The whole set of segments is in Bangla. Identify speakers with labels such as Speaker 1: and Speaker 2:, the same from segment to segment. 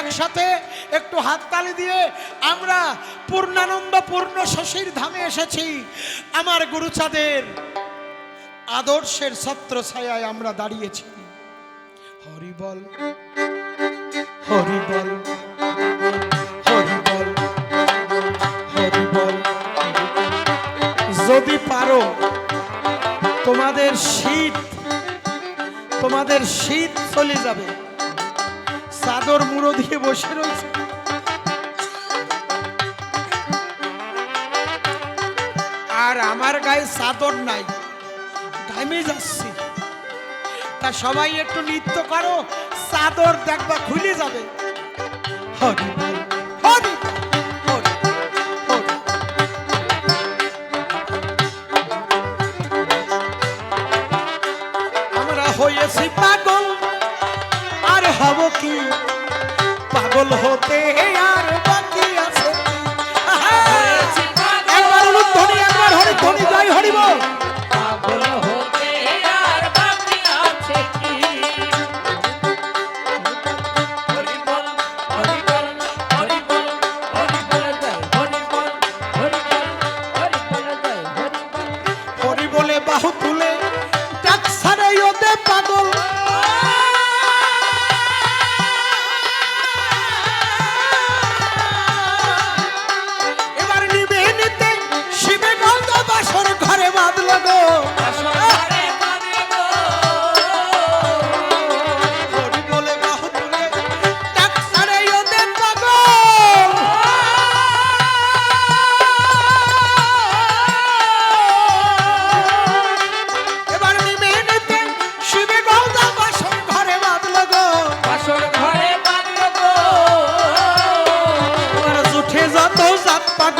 Speaker 1: একসাথে একটু হাততালি দিয়ে আমরা পূর্ণানন্দ পূর্ণ শশীর ধামে এসেছি। আমার গুরুচাঁদের আদর্শের ছত্র ছায়ায় আমরা দাঁড়িয়েছি। হরিবল হরিবল হরিবল হরিবল যদি পারো, তোমাদের শীত তোমাদের শীত চলে যাবে। চাদর মুড়ো দিয়ে বসে রয়েছে। আর আমার গায়ে চাদর নাই ঘামে যাচ্ছি। তা সবাই একটু নৃত্য করো, চাদর দেখবা খুলে যাবে। হরি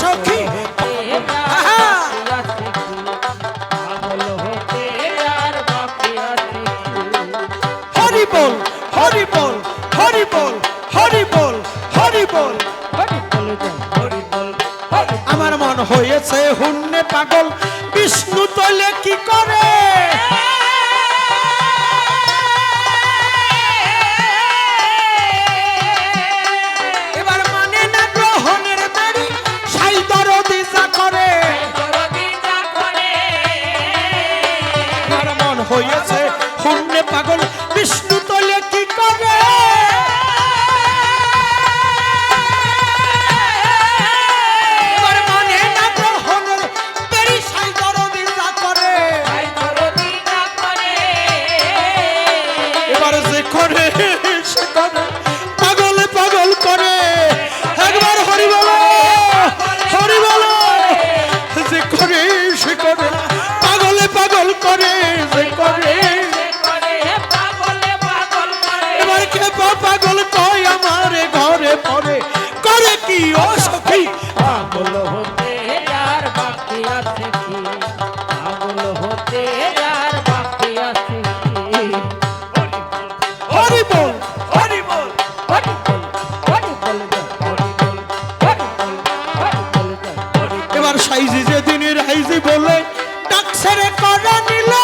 Speaker 1: সখী। আমার মন হয়েছে হুন্নে পাগল। বিষ্ণু তলে কি করে? হয়েছে ও সখী
Speaker 2: পাগল হতে আর বাকি আছে কি? পাগল হতে আর বাকি আছে কি?
Speaker 1: এবার সাইজি যেদিন রাইজি বলে ডাক্তারে করা নিলা।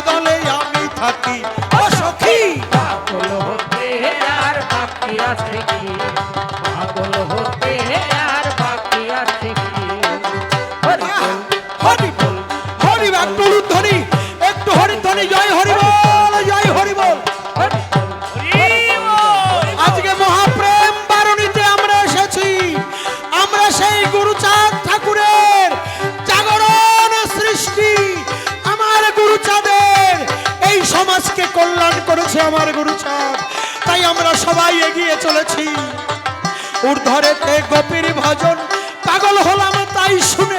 Speaker 2: দলে
Speaker 1: আমি থাকি। ও সখী!
Speaker 2: পাগল হতে আর বাকি আছে কি?
Speaker 1: কল্যাণ আমার গুরুচাঁদ। তাই আমরা সবাই এগিয়ে চলেছি। ঊর্ধ্বরেতে গোপীর ভজন, পাগল হলাম তাই শুনে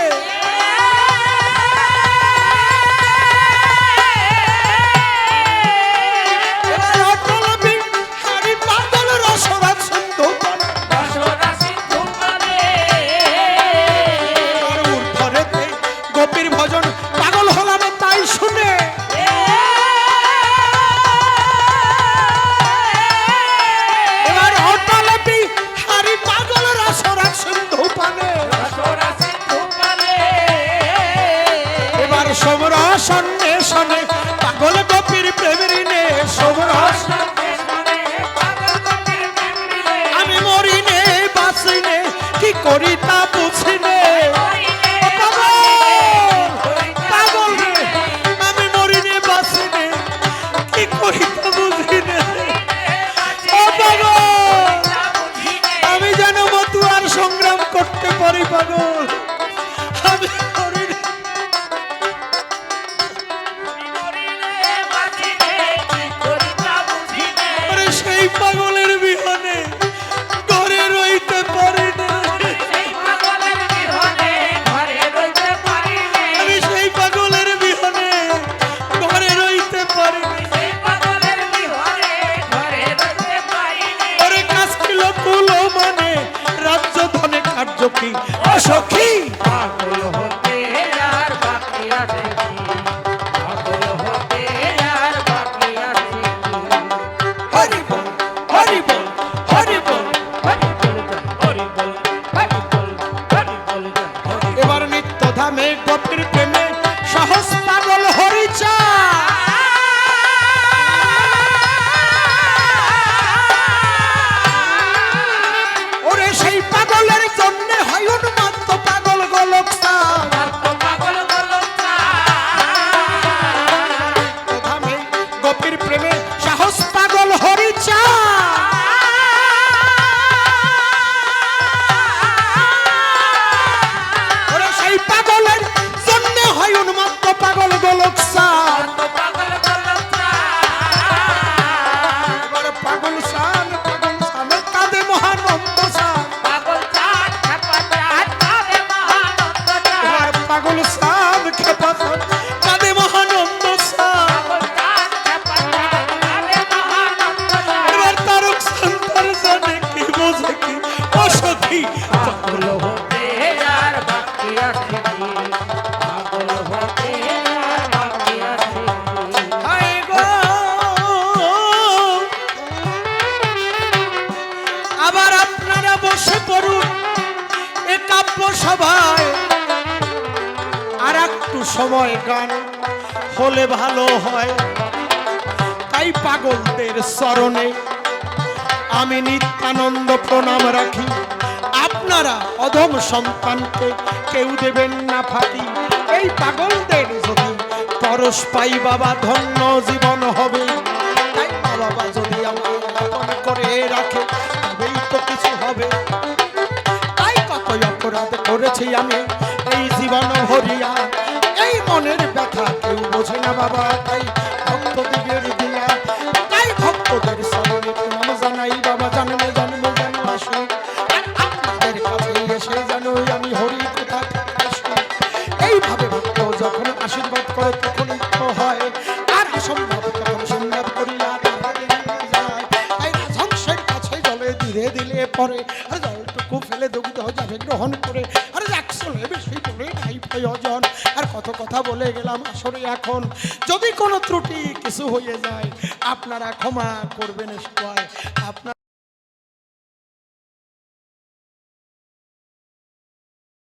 Speaker 1: কাব্য সভায় আর একটু সময় গান হলে ভালো হয়। তাই পাগলদের স্মরণে আমি নিত্যানন্দ প্রণাম রাখি। আপনারা অধম সন্তানকে কেউ দেবেন না ফাঁকি। এই পাগলদের যদি পরশ পাই বাবা, ধন্য জীবন হবে। তাই বাবা যদি আমার করে রাখে তবেই তো কিছু হবে। করেছি আমি, এই জীবন ভরিয়া। এই মনের ব্যথা কেউ বোঝে না বাবা, তাই ভক্ত দিগের দিয়া। তাই ভক্তদের সামনে প্রণাম জানাই বাবা আসে। আর আপনাদের কাছে এসে আমি হরি কথা এইভাবে ভক্ত যখন আশীর্বাদ করে, তখন হয়। আর অসম্ভব তখন সম্ভব করিয়া তাই রাজহংসের কাছে জলে ধীরে দিলে পরে, আর জলটুকু ফেলে দগ্ধ যাবে গ্রহণ করে বেশি বলে নাই প্রয়োজন আর কত কথা বলে গেলাম আসলে এখন। যদি কোনো ত্রুটি কিছু হয়ে যায়, আপনারা ক্ষমা করবেন সবাই আপনার